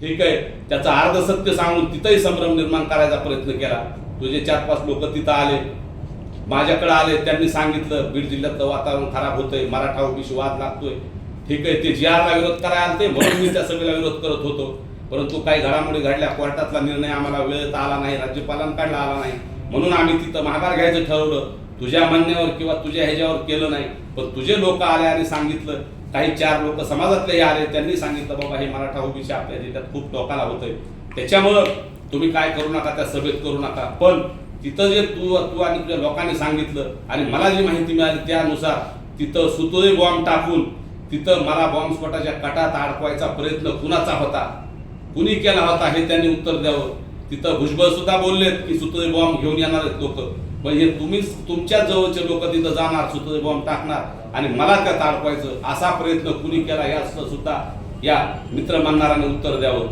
ठीक आहे. त्याचा अर्ध सत्य सांगून तिथंही संभ्रम निर्माण करायचा प्रयत्न केला. तुझे चार पाच लोक तिथं आले. माझ्याकडे आले त्यांनी सांगितलं बीड जिल्ह्यातलं वातावरण खराब होतंय मराठा ओबीसी वाद लागतोय. ठीक आहे ते जी आरला विरोध करायला ते म्हणून मी त्या सभेला विरोध करत होतो. परंतु काही घडामोडी घडल्या कोर्टातला निर्णय आम्हाला वेळेत आला नाही राज्यपालांकडला आला नाही. म्हणून आम्ही तिथं माघार घ्यायचं ठरवलं. तुझ्या म्हणण्यावर किंवा तुझ्या ह्याच्यावर केलं नाही. पण तुझे लोक आले आणि सांगितलं काही चार लोक समाजातले आले त्यांनी सांगितलं बाबा हे मराठा ओबीसी आपल्या जिल्ह्यात खूप टोकाला होतंय. त्याच्यामुळं तुम्ही काय करू नका त्या सभेत करू नका. पण तिथं जे तू तू आणि तुझ्या लोकांनी सांगितलं आणि मला जी माहिती मिळाली त्यानुसार तिथं सुतोळे बॉम्ब टाकून तिथं मला बॉम्बस्फोटाच्या कटात अडकवायचा प्रयत्न कुणाचा होता? कुणी केला होता? हे त्यांनी उत्तर द्यावं. तिथं भुजबळ सुद्धा बोललेत की सुतोळे बॉम्ब घेऊन येणार आहेत लोक. म्हणजे तुम्हीच तुमच्या जवळचे लोक तिथं जाणार सुद्धा बॉम्ब टाकणार आणि मला त्यात अडकवायचं असा प्रयत्न कुणी केला याचं सुद्धा या मित्र म्हणणाऱ्याने उत्तर द्यावं.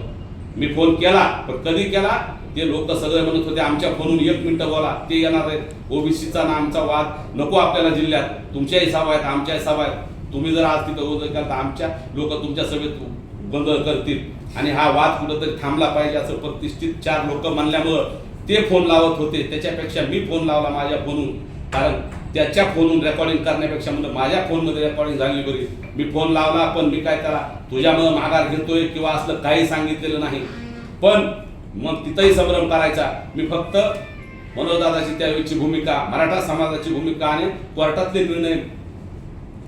मी फोन केला पण कधी केला? ते लोक सगळे म्हणत होते आमच्या फोनून एक मिनटं बोला ते येणार आहेत. ओबीसीचा ना आमचा वाद नको आपल्याला जिल्ह्यात. तुमच्याही सभा आहेत आमच्याही सभा आहेत. तुम्ही जर आज तिथं होत केला तर आमच्या लोक तुमच्या सभेत गोंधळ करतील. आणि हा वाद कुठंतरी थांबला पाहिजे असं प्रतिष्ठित चार लोक म्हणल्यामुळं ते फोन लावत होते त्याच्यापेक्षा मी फोन लावला माझ्या फोनून कारण त्याच्या फोनून रेकॉर्डिंग करण्यापेक्षा म्हणजे माझ्या फोनमध्ये रेकॉर्डिंग झाली बरी. मी फोन लावला पण मी काय करा तुझ्यामुळे माघार घेतोय किंवा असलं काही सांगितलेलं नाही. पण मग तिथंही संभ्रम करायचा. मी फक्त मनोजदादाची त्यावेळीची भूमिका मराठा समाजाची भूमिका आणि कोर्टातले निर्णय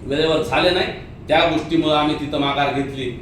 वेळेवर झाले नाही. त्या गोष्टीमुळे आम्ही तिथं माघार घेतली.